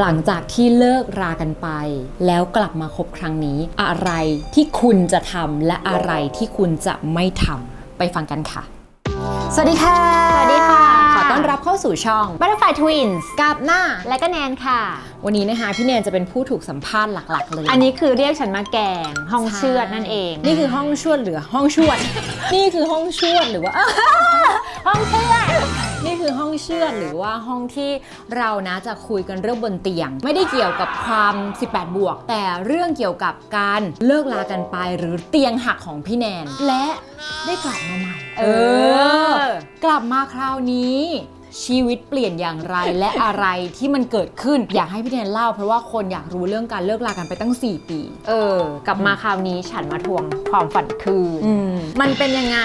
หลังจากที่เลิกรากันไป แล้วกลับมาคบครั้งนี้ อะไรที่คุณจะทำและอะไรที่คุณจะไม่ทำไปฟังกันค่ะ สวัสดีค่ะ สวัสดีค่ะ ขอต้อนรับเข้าสู่ช่อง Butterfly Twins กับหน้า และก็แนนค่ะ วันนี้นะคะพี่แนนจะเป็นผู้ถูกสัมภาษณ์หลักๆเลยอันนี้คือเรียกฉันมาแกงห้องเชือดนั่นเองนี่คือห้องชวดหรือห้องชวด นี่คือห้องชวดหรือว่า ห้องเชือด นี่คือห้องเชือดหรือว่าห้องที่เรานะจะคุยกันเรื่องบนเตียง ไม่ได้เกี่ยวกับความ 18 บวก แต่เรื่องเกี่ยวกับการเลิกลากันไปหรือเตียงหักของพี่แนน และได้กลับมาใหม่ เออ กลับมาคราวนี้ ชีวิตเปลี่ยนอย่างไรและอะไรที่มันเกิดขึ้นอยากให้พี่แนนเล่า เพราะว่าคนอยากรู้เรื่องการเลิกลากันไปตั้ง 4 ปี เออ กลับมาคราวนี้ฉันมาทวงความฝันคืนอืม มันเป็นยังไง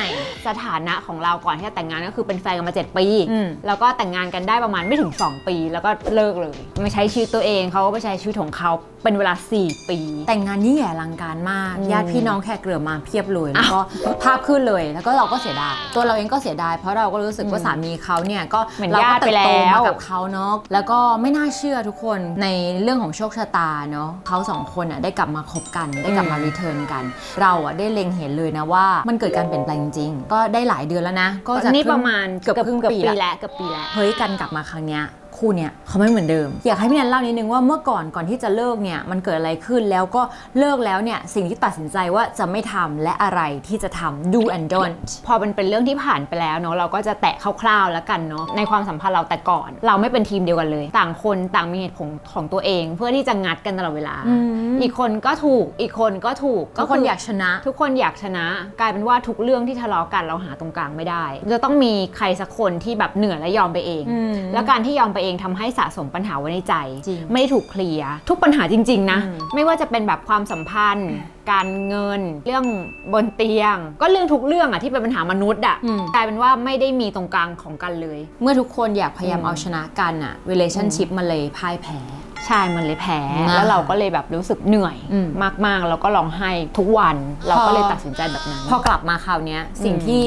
สถานะของเราก่อนที่จะแต่งงานก็คือเป็นแฟนกันมา7ปี อืม แล้วก็แต่งงานกันได้ประมาณไม่ถึง 2 ปี แล้วก็เลิกเลยไม่ใช้ชีวิตตัวเองเขาก็ไปใช้ชีวิตของเขาเป็นเวลา 4 ปี แต่งงานยิ่งใหญ่อลังการมาก อืมญาติพี่น้องแขกเรือมาเพียบเลยแล้วก็ภาพขึ้นเลย แล้วก็เราก็เสียดาย ตัวเราเองก็เสียดาย เพราะเราก็รู้สึกว่าอืม สามีเขาเนี่ยก็เหมือนเราญาก็ติไปเติบโตแล้วมากับเขาเนาะแล้วก็ไม่น่าเชื่อทุกคนในเรื่องของโชคชะตาเนาะเขาสองคนอะได้กลับมาคบกันได้กลับมารีเทิร์นกัน เราอะได้เล็งเห็นเลยนะว่ามันเกิดการเปลี่ยนแปลงจริงๆก็ได้หลายเดือนแล้วนะ ก็จะนี่ประมาณเกือบครึ่งเกือบปีปีละแล้วเกือบปีแล้ว เฮ้ยกันกลับมาครั้งเนี้ย คู่เนี้ยเขาไม่เหมือนเดิม อยากให้พี่แนนเล่านิดนึงว่าเมื่อก่อนก่อนที่จะเลิกเนี่ยมันเกิดอะไรขึ้นแล้วก็เลิกแล้วเนี่ยสิ่งที่ตัดสินใจว่าจะไม่ทำและอะไรที่จะทำ do and don't พอมันเป็นเรื่องที่ผ่านไปแล้วเนาะเราก็จะแตะคร่าวๆแล้วกันเนาะในความสัมพันธ์เราแต่ก่อน เราไม่เป็นทีมเดียวกันเลย ต่างคนต่างมีเหตุผลของตัวเอง เพื่อที่จะงัดกันตลอดเวลาอืมอีกคนก็ถูกอีกคนก็ถูกทุกคนอยากชนะ ทุกคนอยากชนะ กลายเป็นว่าทุกเรื่องที่ทะเลาะกันเราหาตรงกลางไม่ได้จะต้องมีใครสักคนที่แบบเหนื่อยและยอมไปเองอืมแล้วการที่ยอมไปเองทำให้สะสมปัญหาไว้ในใจจริงไม่ถูกเคลียร์ทุกปัญหาจริง ๆ นะอืมไม่ว่าจะเป็นแบบความสัมพันธ์ การเงิน เรื่องบนเตียง ก็เรื่องทุกเรื่องอะที่เป็นปัญหามนุษย์อะอืมกลายเป็นว่าไม่ได้มีตรงกลางของกันเลย เมื่อทุกคนอยากพยายามอืมเอาชนะกันอะ relationship มันเลยพ่ายแพ้ใช่มันเลยแพ้นะแล้วเราก็เลยแบบรู้สึกเหนื่อยอืมมากๆ แล้วก็ร้องไห้ทุกวัน เราก็เลยตัดสินใจแบบนั้น พอกลับมาคราวเนี้ยสิ่งอืมที่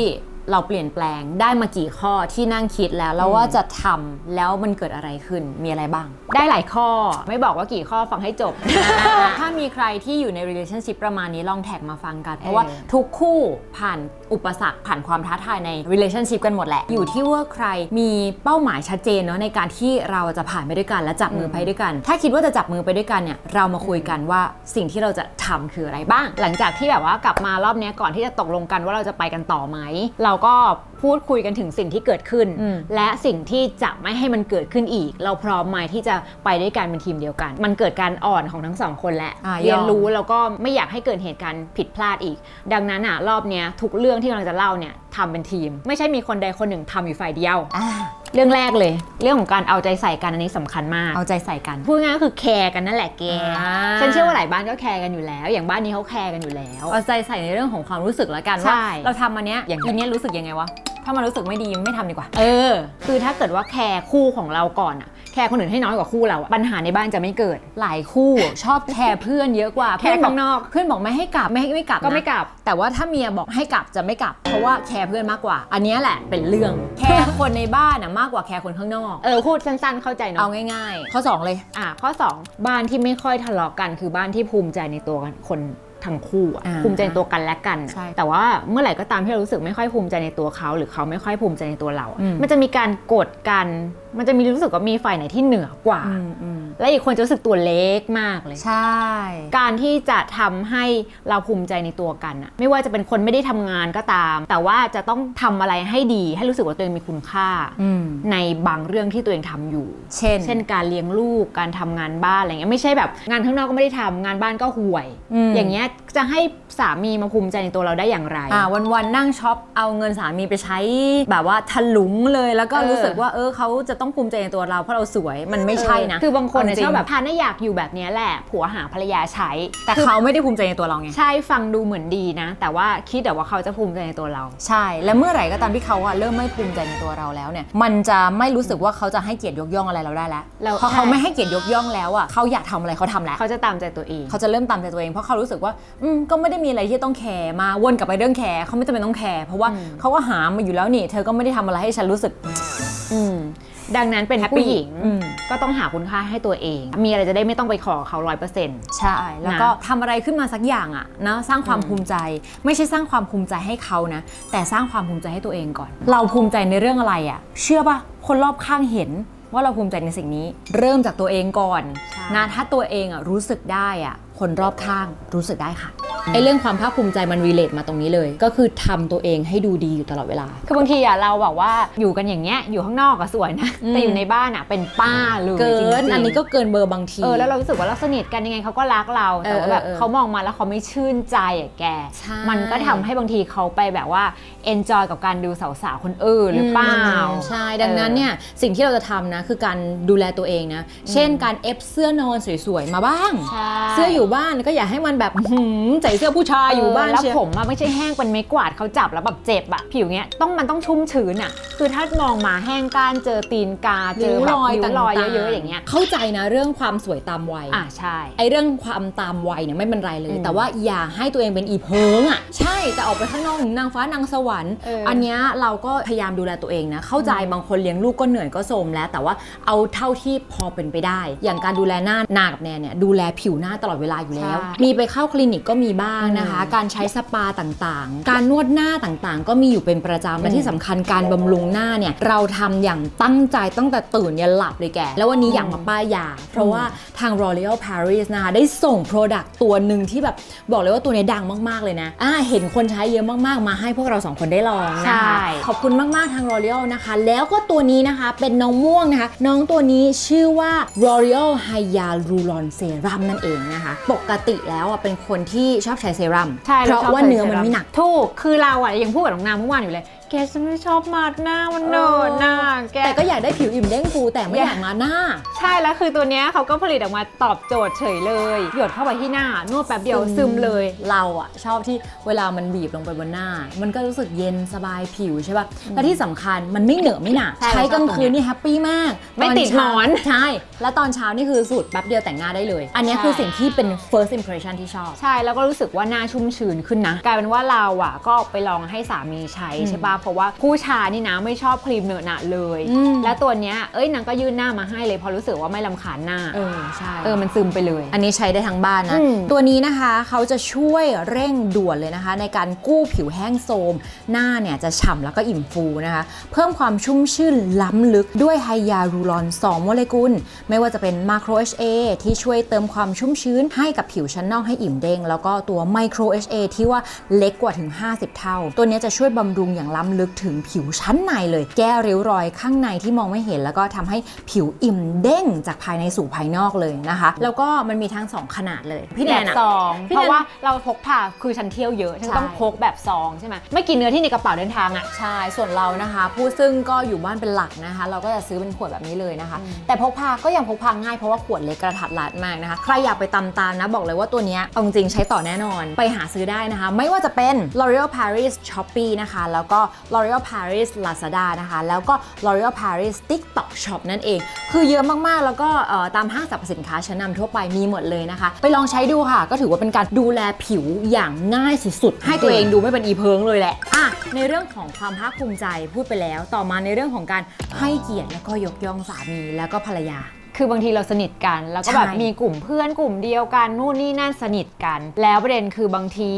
เราเปลี่ยนแปลงได้มากี่ข้อที่นั่งคิดแล้วแล้วว่าจะทำแล้วมันเกิดอะไรขึ้นมีอะไรบ้าง ได้หลายข้อไม่บอกว่ากี่ข้อฟังให้จบ ถ้ามีใครที่อยู่ใน relationship ประมาณนี้ลองแท็กมาฟังกัน เพราะว่าเออทุกคู่ผ่านอุปสรรคผ่านความท้าทายใน relationship กันหมดแหละ อยู่ที่ว่าใครมีเป้าหมายชัดเจนเนาะในการที่เราจะผ่านไปด้วยกันและจับมือไปด้วยกัน ถ้าคิดว่าจะจับมือไปด้วยกันเนี่ยเรามาคุยกันว่าสิ่งที่เราจะทำคืออะไรบ้าง หลังจากที่แบบว่ากลับมารอบเนี้ยก่อนที่จะตกลงกันว่าเราจะไปกันต่อไหม เราก็พูดคุยกันถึงสิ่งที่เกิดขึ้นอืมและสิ่งที่จะไม่ให้มันเกิดขึ้นอีก เราพร้อมไหมที่จะไปด้วยกันเป็นทีมเดียวกัน มันเกิดการอ่อนของทั้งสองคนแหละอะเรียนยอมรู้แล้วก็ไม่อยากให้เกิดเหตุการณ์ผิดพลาดอีก ดังนั้นอะรอบเนี้ยทุกเรื่องที่กำลังจะเล่าเนี่ยทำเป็นทีม ไม่ใช่มีคนใดคนหนึ่งทำอยู่ฝ่ายเดียวอ่า เรื่องแรกเลย เรื่องของการเอาใจใส่กันอันนี้สำคัญมาก เอาใจใส่กัน พูดง่ายๆก็คือแคร์กันนั่นแหละแกอ่า ฉันเชื่อว่าหลายบ้านก็แคร์กันอยู่แล้ว อย่างบ้านนี้เขาแคร์กันอยู่แล้ว เอาใจใส่ในเรื่องของความรู้สึกแล้วกันใช่ว่าเราทำอันเนี้ยอย่างนี้ยรู้สึกยังไงวะ ถ้ามันรู้สึกไม่ดีไม่ทำดีกว่า เออ คือถ้าเกิดว่าแคร์คู่ของเราก่อนอะแคร์คนอื่นให้น้อยกว่าคู่เราอะปัญหาในบ้านจะไม่เกิดหลายคู่ ชอบแคร์เพื่อนเยอะกว่าแคร์เพื่บข้างนอกเพื่อนบอกไม่ให้กลับไม่ให้ไม่กลับก็นะไม่กลับ แต่ว่าถ้าเมียบอกให้กลับจะไม่กลับ เพราะว่าแคร์เพื่อนมากกว่า อันเนี้ยแหละเป็นเรื่องแคร์คนในบ้านน่ะมากกว่าแคร์คนข้างนอกเออพูดสั้นๆ เข้าใจเอาเนาะง่าย ๆ ข้อ 2 เลยอะข้อ 2 บ้านที่ไม่ค่อยทะเลาะกัน คือบ้านที่ภูมิใจในตัวกันคน ทั้งคู่อะอ่าภูมิใจในตัวกันและกันอะใช่แต่ว่าเมื่อไหร่ก็ตามที่เรารู้สึกไม่ค่อยภูมิใจในตัวเขา หรือเขาไม่ค่อยภูมิใจในตัวเราอะอืมมันจะมีการกดกันมันจะมีรู้สึกว่ามีฝ่ายไหนที่เหนือกว่าอืมอืมและอีกคนจะรู้สึกตัวเล็กมากเลย ใช่ การที่จะทำให้เราภูมิใจในตัวกันอะไม่ว่าจะเป็นคนไม่ได้ทำงานก็ตาม แต่ว่าจะต้องทำอะไรให้ดี ให้รู้สึกว่าตัวเองมีคุณค่าอืมในบางเรื่องที่ตัวเองทำอยู่ เช่น เช่นการเลี้ยงลูก การทำงานบ้านอะไรเงี้ย ไม่ใช่แบบงานข้างนอกก็ไม่ได้ทำงานบ้านก็ห่วยอืมอย่างเงี้ยจะให้ สามีมาภูมิใจในตัวเราได้อย่างไร อ่าวันๆนั่งช็อปเอาเงินสามีไปใช้แบบว่าทะลุงเลยแล้วก็เออ รู้สึกว่าเออเขาจะต้องภูมิใจในตัวเราเพราะเราสวยมันไม่ใช่นะคือบางคนเนี่ยเจริชอบแบบทานน่าอยากอยู่แบบเนี้ยแหละผัวหาภรรยาใช้แต่เขาไม่ได้ภูมิใจในตัวเราไง ใช่ฟังดูเหมือนดีนะ แต่ว่าคิดแต่ว่าเขาจะภูมิใจในตัวเรา ใช่ และเมื่อไหร่ก็ตามที่เขาอะเริ่มไม่ภูมิใจในตัวเราแล้วเนี่ย มันจะไม่รู้สึกว่าเขาจะให้เกียรติยกย่องอะไรเราได้แล้วแล้วพอเขาใช่ ไม่ให้เกียรติยกย่องแล้วอะเขาอยากทำอะไรเขาทำแล้วเขาจะตามใจตัวเอง เขาจะเริ่มตามใจตัวเองเพราะเขารู้สึกว่า อืมก็ไม่ได้มีอะไรที่ต้องแคร์มาวนกลับไปเรื่องแคร์เขาไม่จำเป็นต้องแคร์เพราะว่าอืมเขาก็หามาอยู่แล้วนี่ เธอก็ไม่ได้ทำอะไรให้ฉันรู้สึก อืมดังนั้นเป็น Happy ผู้หญิงอืมก็ต้องหาคุณค่าให้ตัวเอง มีอะไรจะได้ไม่ต้องไปขอเขาร้อยเปอร์เซ็นต์ใช่ แล้วก็ทำอะไรขึ้นมาสักอย่างอะนะ สร้างความภูมิใจ ไม่ใช่สร้างความภูมิใจให้เขานะ แต่สร้างความภูมิใจให้ตัวเองก่อน เราภูมิใจในเรื่องอะไรอะเชื่อปะคนรอบข้างเห็นว่าเราภูมิใจในสิ่งนี้ เริ่มจากตัวเองก่อนใช่นะถ้าตัวเองอะรู้สึกได้อะ คนรอบข้างรู้สึกได้ค่ะไอ้เรื่องความภาคภูมิใจมันรีเลทมาตรงนี้เลย ก็คือทำตัวเองให้ดูดีอยู่ตลอดเวลา คือบางทีอะเราแบบว่าอยู่กันอย่างเงี้ยอยู่ข้างนอกอะสวยนะอืมแต่อยู่ในบ้านอะเป็นป้าเลยเกิจรินงๆอันนี้ก็เกินเบอร์บางทีเออแล้วเรารู้สึกว่าเราสนิทกันยังไงเขาก็รักเราแต่ว่าแบบเออเออเออเขามองมาแล้วเขาไม่ชื่นใจอะแกใช่มันก็ทำให้บางทีเขาไปแบบว่า enjoy กับการดูสาวๆคนอื่นหรือเปล่ามใช่ดังนั้นเนี่ยสิ่งที่เราจะทำนะคือการดูแลตัวเองนะเช่นการเอฟเสื้อนอนสวยๆมาบ้างใช่เสื้ออยู่บ้านก็อย่าให้มันแบบหืมใส่เสื้อผู้ชายอยู่บ้านแล้วเชียผมอะไม่ใช่แห้งเป็นไม้กวาดเขาจับแล้วแบบเจ็บอะผิวเงี้ยต้องมันต้องชุ่มชื้นอะคือถ้ามองมาแห้งก้านเจอตีนกาเจริ้อวแบรบอยริ้ต่าวงรอยๆเยอะๆอย่างเงี้ยเข้าใจนะเรื่องความสวยตามวัยอะใช่ไอเรื่องความตามวัยเนี่ยไม่เป็นไรเลยอืมแต่ว่าอย่าให้ตัวเองเป็นอีเพิงอะใช่แต่ออกไปข้างนอกนางฟ้านางสวรรค์เอออันเนี้ยเราก็พยายามดูแลตัวเองนะเข้าใจบางคนเลี้ยงลูกก็เหนื่อยก็โทรมแล้ว แต่ว่าเอาเท่าที่พอเป็นไปได้ อย่างการดูแลหน้านากับแนนเนี่ยดูแลผิวหน้าตลอดเวลาอยู่แล้ว มีไปเข้าคลินิกก็มีบ้างนะคะ การใช้สปาต่างๆ การนวดหน้าต่างๆ ก็มีอยู่เป็นประจำและที่สำคัญการบำรุงหน้าเนี่ยเราทำอย่างตั้งใจตั้งแต่ตื่นยันหลับเลยแก แล้ววันนี้อยากมาป้ายยา เพราะว่าทาง L'Oreal Paris นะคะได้ส่ง Product ตัวหนึ่งที่แบบบอกเลยว่าตัวนี้ดังมากๆเลยนะอ่าเห็นคนใช้เยอะมากๆมาให้พวกเราสองคนได้ลองนะคะใช่ขอบคุณมากๆทาง L'Oreal นะคะ แล้วก็ตัวนี้นะคะเป็นน้องม่วงนะคะ น้องตัวนี้ชื่อว่า L'Oreal Hyaluron Serum นั่นเองนะคะปกติแล้วอะเป็นคนที่ชอบใช้เซรั่มใช่เพราะชอบว่าใส่เนื้อมันซรั่ไม่หนัก ถูก คือเราอะยังพูดกับน้องนามเมื่อวานอยู่เลยแกฉันไม่ชอบมาดหน้ามันเนิร์ดหน้าแก แต่ก็อยากได้ผิวอิ่มเด้งฟูแต่ไม่อยากมาหน้า ใช่แล้วคือตัวเนี้ยเขาก็ผลิตออกมาตอบโจทย์เฉยเลย หยดเข้าไปที่หน้านวดแป๊บเดียวซึมเลย เราอะชอบที่เวลามันบีบลงไปบนหน้า มันก็รู้สึกเย็นสบายผิวใช่ป่ะและที่สำคัญมันไม่เหนอะไม่หนักใช่ใช้กลางคืนเราชอบตรงเนี้ยนี่แฮปปี้มากไม่ตติดเช้าหมอน ใช่ แล้วตอนเช้านี่คือสูตรแป๊บเดียวแต่งหน้าได้เลย อันเนี้ยใช่คือสิ่งที่เป็น first impression ที่ชอบ ใช่แล้วก็รู้สึกว่าหน้าชุ่มชื้นขึ้นนะ กลายเป็นว่าเราอะก็ไปลองให้สามีใช้ใช่ป่ะเพราะว่าผู้ชายนี่นะไม่ชอบครีมเหนอะหนะเลยอืมแล้วตัวเนี้ยเอ้ยนางก็ยื่นหน้ามาให้เลยเพอรู้สึกว่าไม่ลำคาญหน้าเออใช่เออมันซึมไปเลย อันนี้ใช้ได้ทั้งบ้านนะ อืม ตัวนี้นะคะเขาจะช่วยเร่งด่วนเลยนะคะ ในการกู้ผิวแห้งโทรมหน้าเนี่ยจะฉ่ำแล้วก็อิ่มฟูนะคะ เพิ่มความชุ่มชื่นล้ำลึกด้วยไฮยาลูรอน 2 โมเลกุล ไม่ว่าจะเป็นมาโคร HA ที่ช่วยเติมความชุ่มชื้นให้กับผิวชั้นนอกให้อิ่มเด้ง แล้วก็ตัวไมโคร HA ที่ว่าเล็กกว่าถึง 50 เท่า ตัวนี้จะช่วยบำรุงอย่างล้ำลึกถึงผิวชั้นในเลย แก้ริ้วรอยข้างในที่มองไม่เห็น แล้วก็ทำให้ผิวอิ่มเด้งจากภายในสู่ภายนอกเลยนะคะ แล้วก็มันมีทั้ง 2 ขนาดเลย พี่แนนแบบอะซองพี่เพแนนราะว่าเราพกพาคือฉันเที่ยวเยอะฉันใช่ต้องพกแบบซองใช่ไหมไม่กินเนื้อที่ในกระเป๋าเดินทางอะใช่ส่วนเรานะคะ ผู้ซึ่งก็อยู่บ้านเป็นหลักนะคะ เราก็จะซื้อเป็นขวดแบบนี้เลยนะคะ แต่พกพาก็ยังพกพาง่ายเพราะว่าขวดเล็กกระทัดรัดมากนะคะใครอยากไปตามตามนะบอกเลยว่าตัวเนี้ยเอาจริงๆใช้ต่อแน่นอน ไปหาซื้อได้นะคะ ไม่ว่าจะเป็น L'Oreal Paris Shopee นะคะ แล้วก็ L'Oreal Paris Lazada นะคะ แล้วก็ L'Oreal Paris TikTok Shop นั่นเอง คือเยอะมากๆ แล้วก็ตามห้างสรรพสินค้าชั้นนำทั่วไปมีหมดเลยนะคะ ไปลองใช้ดูค่ะ ก็ถือว่าเป็นการดูแลผิวอย่างง่ายสุดๆ ให้ตัวเองดูไม่เป็นอีเพิงเลยแหละอะในเรื่องของความภาคภูมิใจพูดไปแล้ว ต่อมาในเรื่องของการให้เกียรติแล้วก็ยกย่องสามีแล้วก็ภรรยา คือบางทีเราสนิทกัน แล้วก็แบบใช่ มีกลุ่มเพื่อนกลุ่มเดียวกันนู่นนี่นั่นสนิทกัน แล้วประเด็นคือบางที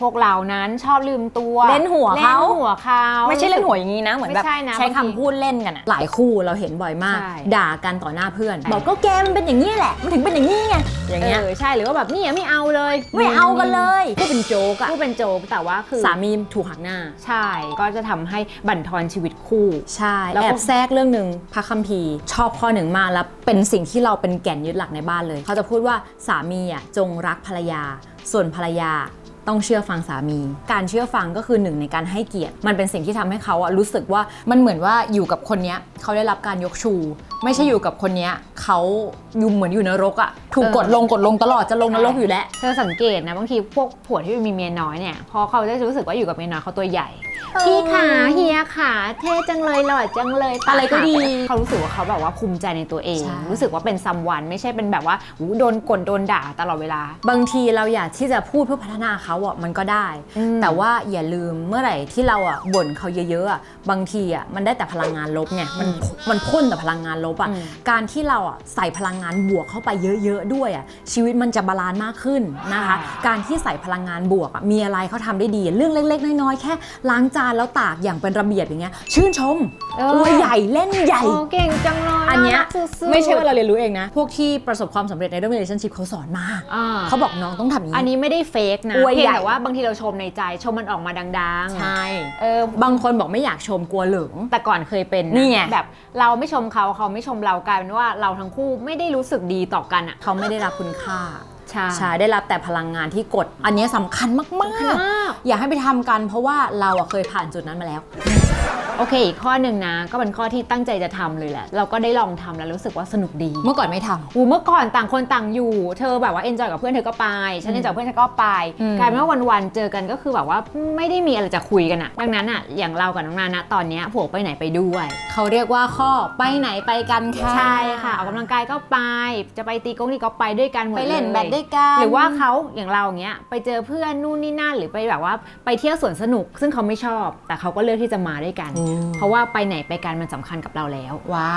พวกเรานั้นชอบลืมตัวเล่นหัวเขาเล่นหัวเขา ไม่ใช่เล่นหัวอย่างนี้นะ เหมือนแบบไม่ใช่นะใช้บางทีคำพูดเล่นกันอะหลายคู่เราเห็นบ่อยมาก ใช่ด่ากันต่อหน้าเพื่อน ใช่ บอกก็แกมันเป็นอย่างนี้แหละ มันถึงเป็นอย่างนี้ไงอย่างเงี้ยเออใช่หรือว่าแบบนี่ไม่เอาเลยไม่เอากันเลยก็เป็นโจ๊กอะพูดเป็นโจกแต่ว่าคือสามีถูกหักหน้า ใช่ก็จะทำให้บั่นทอนชีวิตคู่ ใช่แล้วก็ แอบแทรกเรื่องหนึ่งพระคัมภีร์ชอบข้อหนึ่งมากแล้วเป็นสิ่งที่เราเป็นแก่นยึดหลักในบ้านเลย เขาจะพูดว่าสามีอะจงรักภรรยา ส่วนภรรยาต้องเชื่อฟังสามี การเชื่อฟังก็คือหนึ่งในการให้เกียรติ มันเป็นสิ่งที่ทำให้เขาอะรู้สึกว่ามันเหมือนว่าอยู่กับคนเนี้ยเขาได้รับการยกชู ไม่ใช่อยู่กับคนเนี้ยเขาอยู่เหมือนอยู่นรกอะถูกกดลงกดลงตลอดจะลงนรกอยู่แล้วเธอสังเกตนะบางทีพวกผัวที่มีเมียน้อยเนี่ยพอเขาจะรู้สึกว่าอยู่กับเมียน้อยเขาตัวใหญ่ พี่ขาเฮียขาเท่จังเลยหล่อจังเลยอะไรก็ดีเขารู้สึกว่าเขาแบบว่าภูมิใจในตัวเองใช่รู้สึกว่าเป็นซัมวันไม่ใช่เป็นแบบว่าหูโดนกดโดนด่าตลอดเวลา บางทีเราอยากที่จะพูดเพื่อพัฒนาเขาอะมันก็ได้อืมแต่ว่าอย่าลืมเมื่อไหร่ที่เราอะบ่นเขาเยอะๆอะบางทีอะมันได้แต่พลังงานลบไงมันมันพ่นแต่พลังงานลบอะอืมการที่เราอะใส่พลังงานบวกเข้าไปเยอะๆด้วยอะชีวิตมันจะบาลานซ์มากขึ้นนะคะ การที่ใส่พลังงานบวกอะมีอะไรเขาทำได้ดี เรื่องเล็ก ๆ น้อยๆแค่ล้างจานแล้วตากอย่างเป็นระเบียบอย่างเงี้ยชื่นชมเออ ตัวใหญ่เล่นใหญ่ โอ้เก่งจังเลยอันเนี้ยารักสุดๆไม่ใช่ว่าเราเรียนรู้เองนะ พวกที่ประสบความสำเร็จในเรื่อง relationship เขาสอนมา อ่าเขาบอกน้องต้องทำอย่างนี้อันนี้ไม่ได้เฟกนะอวยเพียงใหญ่ แต่ว่าบางทีเราชมในใจชมมันออกมาดังๆใช่เออบางคนบอกไม่อยากชมกลัวเหลืองแต่ก่อนเคยเป็นนี่ไง แบบเราไม่ชมเขาเขาไม่ชมเรากลายเป็นว่าเราทั้งคู่ไม่ได้รู้สึกดีต่อกันอะเขาไม่ได้รับคุณค่า ใช่ ใช่ได้รับแต่พลังงานที่กด อันนี้สำคัญมากมาก ๆ อยากให้ไปทำกันเพราะว่าเราอะเคยผ่านจุดนั้นมาแล้ว โอเคอีกข้อหนึ่งนะ ก็เป็นข้อที่ตั้งใจจะทำเลยแหละ เราก็ได้ลองทำแล้วรู้สึกว่าสนุกดี เมื่อก่อนไม่ทอูเมื่อก่อนต่างคนต่างอยู่ เธอแบบว่าเอนจอยกับเพื่อนเธอก็ไป ฉันเอนจอยกับเพื่อนฉันก็ไปอืมกลายเป็นว่าวันๆเจอกันก็คือแบบว่าไม่ได้มีอะไรจะคุยกันอะดังนั้นอะอย่างเรากับน้องนานะตอนเนี้ยผัวไปไหนไปด้วยำเขาเรียกว่าข้อไปไหนไปกันค่ะ ใช่ค่ะออกกำลังกายก็ไป จะไปตีกงตีกอล์ฟไปด้วยกันหมดไปเลยเล่นแบดด้วยกัน หรือว่าเขาอย่างเราอย่างเงี้ยไปเจอเพื่อนนู่นนี่นั่นหรือไปแบบว่าไปเที่ยวสวนสนุก ซึ่งเขาไม่ชอบ แต่เขาก็เลือกที่จะมาด้วยกันอืมเพราะว่าไปไหนไปกันมันสำคัญกับเราแล้ว ว้า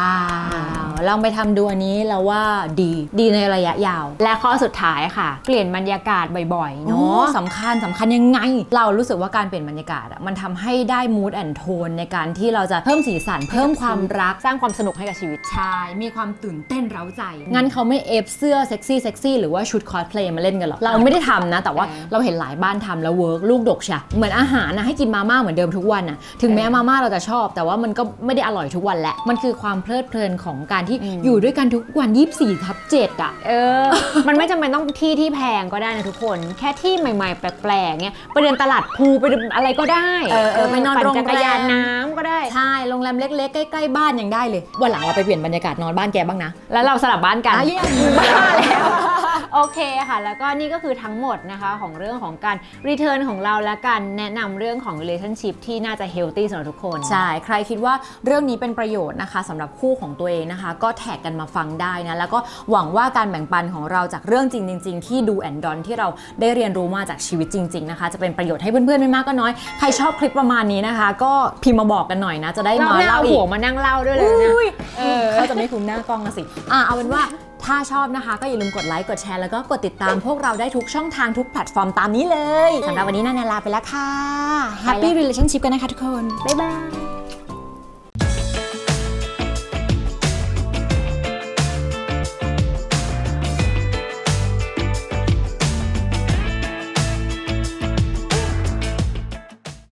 วลองไปทำดูอันนี้เราว่าดีดีในระยะยาว และข้อสุดท้ายค่ะ เปลี่ยนบรรยากาศบ่อยๆเนาะเนาะสำคัญสำคัญยังไง เรารู้สึกว่าการเปลี่ยนบรรยากาศอะมันทำให้ได้ mood and tone ในการที่เราจะเพิ่มสีสันเพิ่มความรักสร้างความสนุกให้กับชีวิตใช่มีความตื่นเต้นเร้าใจ งั้นเขาไม่เอฟเสื้อเซ็กซี่เซ็กซี่หรือว่าชุดคอสเพลย์มาเล่นกันหรอกเราไม่ได้ทำนะ แต่ว่าเออเราเห็นหลายบ้านทำแล้วเวิร์กลูกดกใช่เหมือนอาหารนะให้กินมาม่าเหมือนเดิมทุกวันนะถึงแม้เออมาม่าเราจะชอบ แต่ว่ามันก็ไม่ได้อร่อยทุกวันแหละ มันคือความเพลิดเพลินของการที่อืมอยู่ด้วยกันทุกวัน24ทับ7อะ เออ มันไม่จำเป็นต้องที่ที่แพงก็ได้นะทุกคน แค่ที่ใหม่ๆ แปลกๆเงี้ยไปเดินตลาดภูไปเดินอะไรก็ได้เออเออไปนอนปั่โรงแรมจักรยานน้ำก็ได้ ใช่ โรงแรมเล็กๆ ใกล้ๆบ้านยังได้เลย วันหลังเราไปเปลี่ยนบรรยากาศนอนบ้านแกบ้างนะ แล้วเราสลับบ้านกันอะเยี่ยมบ้าแล้ว โอเคค่ะ แล้วก็นี่ก็คือทั้งหมดนะคะของเรื่องของการรีเทิร์นของเราและการแนะนำเรื่องของ relationship ที่น่าจะ healthy สำหรับทุกคน ใช่ ใครคิดว่าเรื่องนี้เป็นประโยชน์นะคะสำหรับคู่ของตัวเองนะคะ ก็แท็กกันมาฟังได้นะ แล้วก็หวังว่าการแบ่งปันของเราจากเรื่องจริงจริงๆที่ดูแอนดอนที่เราได้เรียนรู้มาจากชีวิตจริง ๆ นะคะ จะเป็นประโยชน์ให้เพื่อนๆไม่มากก็น้อย ใครชอบคลิปประมาณนี้นะคะ ก็พิมพ์มาบอกกันหน่อยนะ จะได้เรามาไม่เล่าเอาอีหัวกมานั่งเล่าด้วยเลยนะอุ้ยเออเขาจะไม่คุ้มหน้ากล้องนะสิอะเอาเป็นว่า ถ้าชอบนะคะ ก็อย่าลืมกดไลค์กดแชร์แล้วก็กดติดตามพวกเราได้ทุกช่องทางทุกแพลตฟอร์มตามนี้เลยสำหรับวันนี้นานาลาไปแล้วค่ะ Happy Relationship กันนะคะทุกคน บ๊ายบาย